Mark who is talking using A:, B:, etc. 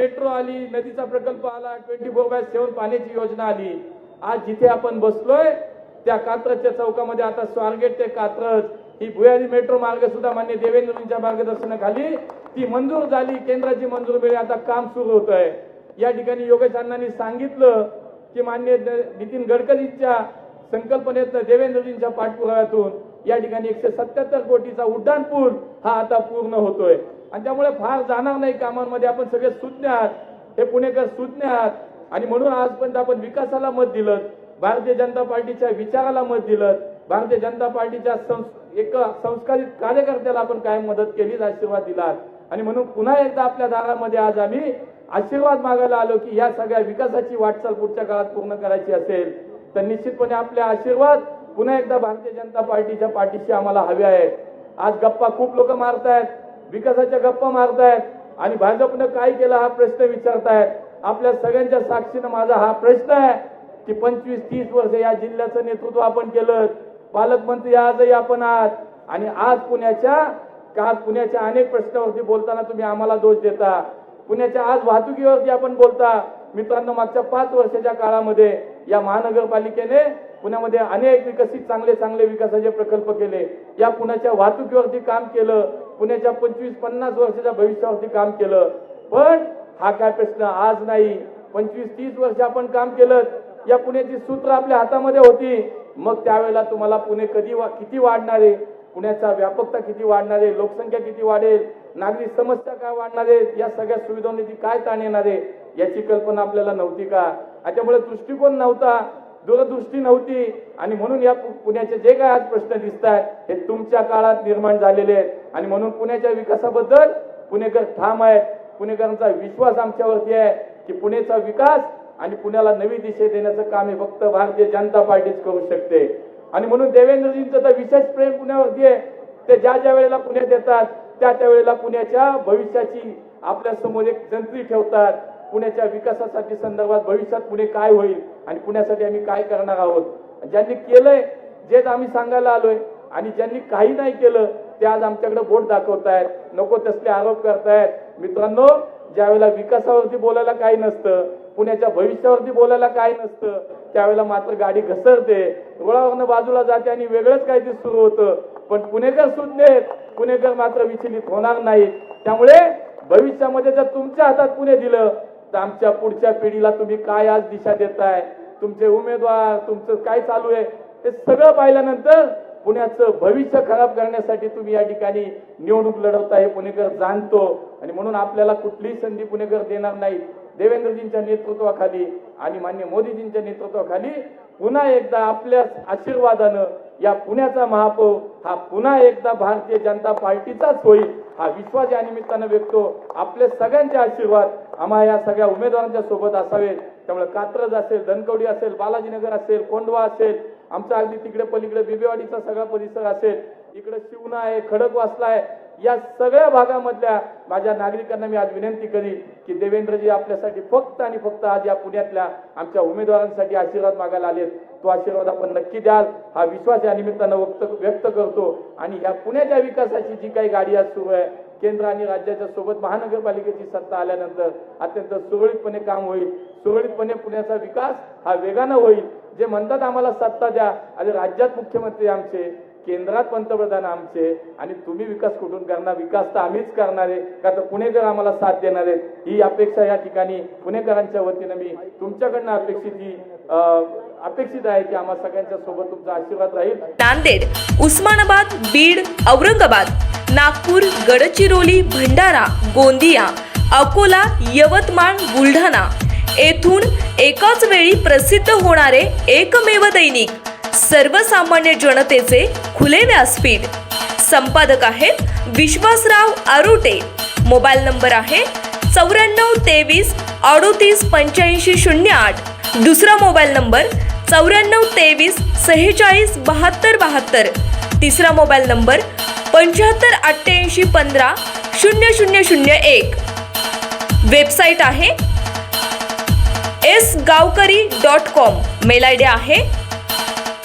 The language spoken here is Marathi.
A: मेट्रो आली नदीचा प्रकल्प आला ट्वेंटी फोर बाय सेव्हन पाण्याची योजना आली. आज जिथे आपण बसलोय त्या कात्रजच्या चौकामध्ये आता स्वारगेट ते कात्रज ही भुयारी मेट्रो मार्ग सुद्धा मान्य देवेंद्रजींच्या मार्गदर्शनाखाली ती मंजूर झाली. केंद्राची मंजूर मिळेल आता काम सुरू होत आहे या ठिकाणी योगेश अण्णांनी सांगितलं की मान्य नितीन गडकरींच्या संकल्पनेतनं देवेंद्रजींच्या पाठपुराव्यातून या ठिकाणी एकशे सत्याहत्तर कोटीचा उड्डाणपूल हा आता पूर्ण होतोय. आणि त्यामुळे फार जाणार नाही कामांमध्ये. आपण सगळे सुज्ञ आहात. हे पुणेकर सुज्ञ आहात. आणि म्हणून आजपर्यंत आपण विकासाला मत दिलं. भारतीय जनता पार्टीच्या विचाराला मत दिलं. भारतीय जनता पार्टीच्या एक संस्कारित कार्यकर्त्याला आपण काय मदत केलीच आशीर्वाद दिलात आणि म्हणून पुन्हा एकदा आपल्या दारामध्ये आज आम्ही आशीर्वाद मागायला आलो की या सगळ्या विकासाची वाटचाल पुढच्या काळात पूर्ण करायची असेल तर निश्चितपणे आपले आशीर्वाद पुन्हा एकदा भारतीय जनता पार्टीच्या पाठीशी आम्हाला हवे आहेत. आज गप्पा खूप लोक मारतायत. विकासाच्या गप्पा मारतायत आणि भाजपनं काय केलं हा प्रश्न विचारतायत. आपल्या सगळ्यांच्या साक्षीनं माझा हा प्रश्न आहे की पंचवीस तीस वर्ष या जिल्ह्याचं नेतृत्व आपण केलं. पालकमंत्री आजही आपण आहात. आणि आज पुण्याच्या का पुण्याच्या अनेक प्रश्नावरती बोलताना तुम्ही आम्हाला दोष देता. पुण्याच्या आज वाहतुकीवरती आपण बोलता. मित्रांनो मागच्या पाच वर्षाच्या काळामध्ये या महानगरपालिकेने पुण्यामध्ये अनेक विकसित चांगले चांगले विकासाचे प्रकल्प केले. या पुण्याच्या वाहतुकीवरती काम केलं. पुण्याच्या पंचवीस पन्नास वर्षाच्या भविष्यावरती काम केलं. पण हा काय प्रश्न आज नाही. पंचवीस तीस वर्ष आपण काम केलं. या पुण्याची सूत्र आपल्या हातामध्ये होती. मग त्यावेळेला तुम्हाला पुणे कधी वा किती वाढणार आहे? पुण्याचा व्यापकता किती वाढणार आहे? लोकसंख्या किती वाढेल? नागरी समस्या काय वाढणार आहेत? या सगळ्या सुविधांनी ती काय ताण येणार आहे? याची कल्पना आपल्याला नव्हती का? आणि त्यामुळे दृष्टिकोन नव्हता. दूरदृष्टी नव्हती. आणि म्हणून या पु- पुण्याचे जे काय आज प्रश्न दिसत आहेत हे तुमच्या काळात निर्माण झालेले आहेत. आणि म्हणून पुण्याच्या विकासाबद्दल पुणेकर ठाम आहेत. पुणेकरांचा विश्वास आमच्यावरती आहे की पुणेचा विकास आणि पुण्याला नवी दिशा देण्याचं काम हे फक्त भारतीय जनता पार्टीच करू शकते. आणि म्हणून देवेंद्रजींचं तर विशेष प्रेम पुण्यावरती आहे. ते ज्या ज्या वेळेला पुण्यात येतात त्या त्या वेळेला पुण्याच्या भविष्याची आपल्यासमोर एक जंत्री ठेवतात. पुण्याच्या विकासासाठी संदर्भात भविष्यात पुणे काय होईल? आणि पुण्यासाठी आम्ही काय करणार आहोत? ज्यांनी केलंय जेच आम्ही सांगायला आलोय आणि ज्यांनी काही नाही केलं ते आज आमच्याकडे बोट दाखवतायत. नको तसले आरोप करतायत. मित्रांनो ज्यावेळेला विकासावरती बोलायला काही नसतं पुण्याच्या भविष्यावरती बोलायला काही नसतं त्यावेळेला मात्र गाडी घसरते रुळावरनं बाजूला जाते आणि वेगळंच काहीतरी सुरू होतं. पण पुणेकर सुज्ञेत पुणेकर मात्र विचलित होणार नाहीत. त्यामुळे भविष्यामध्ये जर तुमच्या हातात पुणे दिलं तर आमच्या पुढच्या पिढीला तुम्ही काय आज दिशा देताय? तुमचे उमेदवार तुमचं काय चालू आहे? हे सगळं पाहिल्यानंतर पुण्याचं भविष्य खराब करण्यासाठी तुम्ही या ठिकाणी निवडणूक लढवता हे पुणेकर जाणतो. आणि म्हणून आपल्याला कुठलीही संधी पुणेकर देणार नाहीत. देवेंद्रजींच्या नेतृत्वाखाली आणि मान्य मोदीजींच्या नेतृत्वाखाली पुन्हा एकदा आपल्या आशीर्वादानं या पुण्याचा महापौर हा पुन्हा एकदा भारतीय जनता पार्टीचाच होईल हा विश्वास या निमित्तानं व्यक्त आपले सगळ्यांचे आशीर्वाद आम्हा या सगळ्या उमेदवारांच्या सोबत असावेत. त्यामुळे कात्रज असेल धनकवडी असेल बालाजीनगर असेल कोंडवा असेल आमचा अगदी तिकडे पलीकडे बिबेवाडीचा सगळा परिसर असेल. इकडे शिवना आहे खडकवासला आहे. या सगळ्या भागामधल्या माझ्या नागरिकांना मी आज विनंती करीन की देवेंद्रजी आपल्यासाठी फक्त आणि फक्त आज या पुण्यातल्या आमच्या उमेदवारांसाठी आशीर्वाद मागायला आलेत. तो आशीर्वाद आपण नक्की द्याल. हा विश्वास या निमित्तानं व्यक्त व्यक्त करतो. आणि या पुण्याच्या विकासाची जी काही गाडी आज सुरू आहे केंद्र आणि राज्याच्या सोबत महानगरपालिकेची सत्ता आल्यानंतर अत्यंत सुरळीतपणे काम होईल. सुरळीतपणे पुण्याचा विकास हा वेगानं होईल. जे म्हणतात आम्हाला सत्ता द्या आणि राज्यात मुख्यमंत्री आमचे केंद्रात पंतप्रधान आमचे आणि तुम्ही विकास कुठून करणार? विकास तर आम्हीच करणार आहे. का तर पुणेकर आम्हाला साथ देणार आहेत? ही अपेक्षा या ठिकाणी पुणेकरांच्या वतीनं मी तुमच्याकडनं अपेक्षित ही अपेक्षित आहे की आम्हा सगळ्यांच्या सोबत तुमचा आशीर्वाद राहील.
B: नांदेड उस्मानाबाद बीड औरंगाबाद नागपूर गडचिरोली भंडारा गोंदिया अकोला यवतमाळ बुलढाणा. येथून एकाच वेळी प्रसिद्ध होणारे एकमेव दैनिक सर्वसामान्य जनतेचे खुले व्यासपीठ. संपादक आहेत विश्वासराव आरोटे. मोबाईल नंबर आहे चौऱ्याण्णव तेवीस अडोतीस पंच्याऐंशी शून्य आठ. दुसरा मोबाईल नंबर चौऱ्याण्णव तेवीस सेहेचाळीस बहात्तर बहात्तर. तिसरा मोबाईल नंबर पंच्याहत्तर अठ्ठ्याऐंशी पंधरा शून्य शून्य शून्य एक. वेबसाईट आहे S Gavkari dot com. Mail I D आहे